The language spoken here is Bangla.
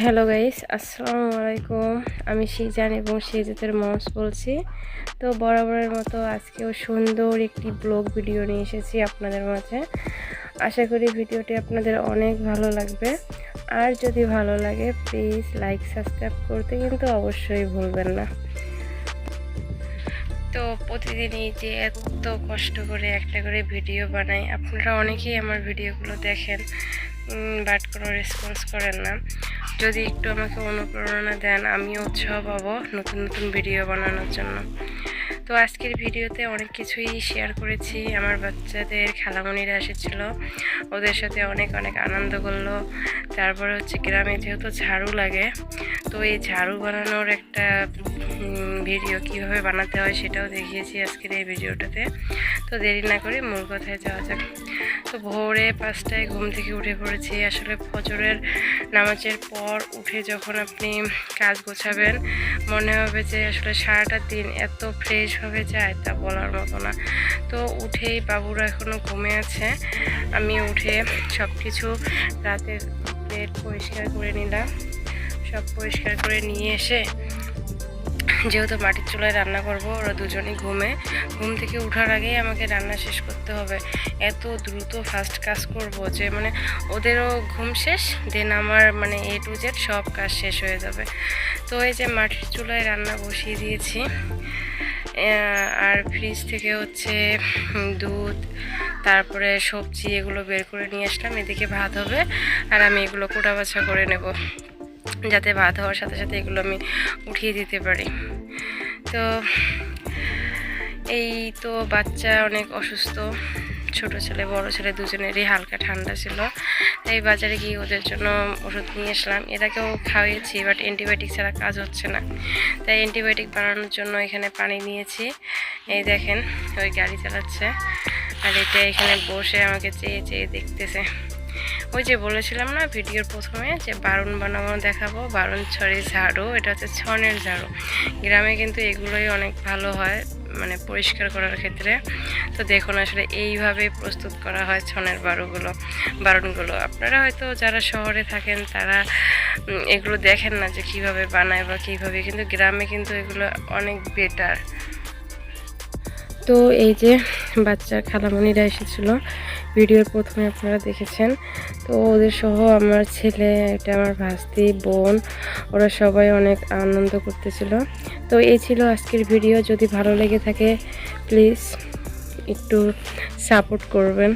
হ্যালো গাইস আসসালামু আলাইকুম আমি সিজান এবং সিজাতের মমস বলছি। তো বরাবরের মতো আজকেও সুন্দর একটি ব্লগ ভিডিও নিয়ে এসেছি আপনাদের মাঝে। আশা করি ভিডিওটি আপনাদের অনেক ভালো লাগবে। আর যদি ভালো লাগে প্লিজ লাইক সাবস্ক্রাইব করতে কিন্তু অবশ্যই ভুলবেন না। তো প্রতিদিনই যে এত কষ্ট করে একটা করে ভিডিও বানাই, আপনারা অনেকেই আমার ভিডিওগুলো দেখেন বাট কোনো রেসপন্স করেন না। যদি একটু আমাকে অনুপ্রেরণা দেন, আমিও উৎসাহ পাবো নতুন নতুন ভিডিও বানানোর জন্য। তো আজকের ভিডিওতে অনেক কিছুই শেয়ার করেছি। আমার বাচ্চাদের খেলামণিরা এসেছিল, ওদের সাথে অনেক অনেক আনন্দ করল। তারপরে হচ্ছে গ্রামে যেহেতু ঝাড়ু লাগে, তো এই ঝাড়ু বানানোর একটা ভিডিও কীভাবে বানাতে হয় সেটাও দেখিয়েছি আজকের এই ভিডিওটাতে। তো দেরি না করে মূল কথায় যাওয়া যাক। তো ভোরে পাঁচটায় ঘুম থেকে উঠে পড়েছি। আসলে ফজরের নামাজের পর উঠে যখন আপনি কাজ গোছাবেন, মনে হবে যে আসলে সারাটা দিন এত ফ্রেশভাবে যায় তা বলার মতো না। তো উঠেই বাবুরা এখনও ঘুমে আছে। আমি উঠে সব কিছু রাতের প্লেট পরিষ্কার করে নিলাম। সব পরিষ্কার করে নিয়ে এসে যেহেতু মাটির চুলায় রান্না করব, ওরা দুজনেই ঘুমে। ঘুম থেকে ওঠার আগেই আমাকে রান্না শেষ করতে হবে। এত দ্রুত ফাস্ট কাজ করব যে মানে ওদেরও ঘুম শেষ দেন আমার মানে এ টু জেড সব কাজ শেষ হয়ে যাবে। তো এই যে মাটির চুলায় রান্না বসিয়ে দিয়েছি। আর ফ্রিজ থেকে হচ্ছে দুধ, তারপরে সবজি এগুলো বের করে নিয়ে আসলাম। এদিকে ভাত হবে, আর আমি এগুলো কোটা বাছা করে নেব। যাতে ভাত হওয়ার সাথে সাথে এগুলো আমি উঠিয়ে দিতে পারি। তো এই তো বাচ্চা অনেক অসুস্থ, ছোট ছেলে, বড় ছেলে দুজনেরই হালকা ঠান্ডা ছিল। তাই বাজারে গিয়ে ওদের জন্য ওষুধ নিয়ে আসলাম। এটাকেও খাওয়িয়েছি বাট অ্যান্টিবায়োটিক ছাড়া কাজ হচ্ছে না। তাই অ্যান্টিবায়োটিক বানানোর জন্য এখানে পানি নিয়েছি। এই দেখেন, ওই গাড়ি চালাচ্ছে। আর এটা এখানে বসে আমাকে চেয়ে চেয়ে দেখতেছে। ওই যে বলেছিলাম না ভিডিওর প্রথমে যে বারুন বানাবো দেখাবো, বারুন ছড়ি ঝাড়ু, এটা হচ্ছে ছনের ঝাড়ু। গ্রামে কিন্তু এগুলোই অনেক ভালো হয় মানে পরিষ্কার করার ক্ষেত্রে। তো দেখুন আসলে এইভাবে প্রস্তুত করা হয় ছনের বারুগুলো, বারুনগুলো। আপনারা হয়তো যারা শহরে থাকেন, তারা এগুলো দেখেন না যে কীভাবে বানায় বা কীভাবে, কিন্তু গ্রামে কিন্তু এগুলো অনেক বেটার তো এই যে বাচ্চার খালামণিরা এসেছিল। ভিডিওর প্রথমে আপনারা দেখেছেন। তো ওদের সহ আমার ছেলে, এটা আমার ভাস্তি, বোন, ওরা সবাই অনেক আনন্দ করতেছিল। তো এই ছিল আজকের ভিডিও। যদি ভালো লেগে থাকে প্লিজ একটু সাপোর্ট করবেন।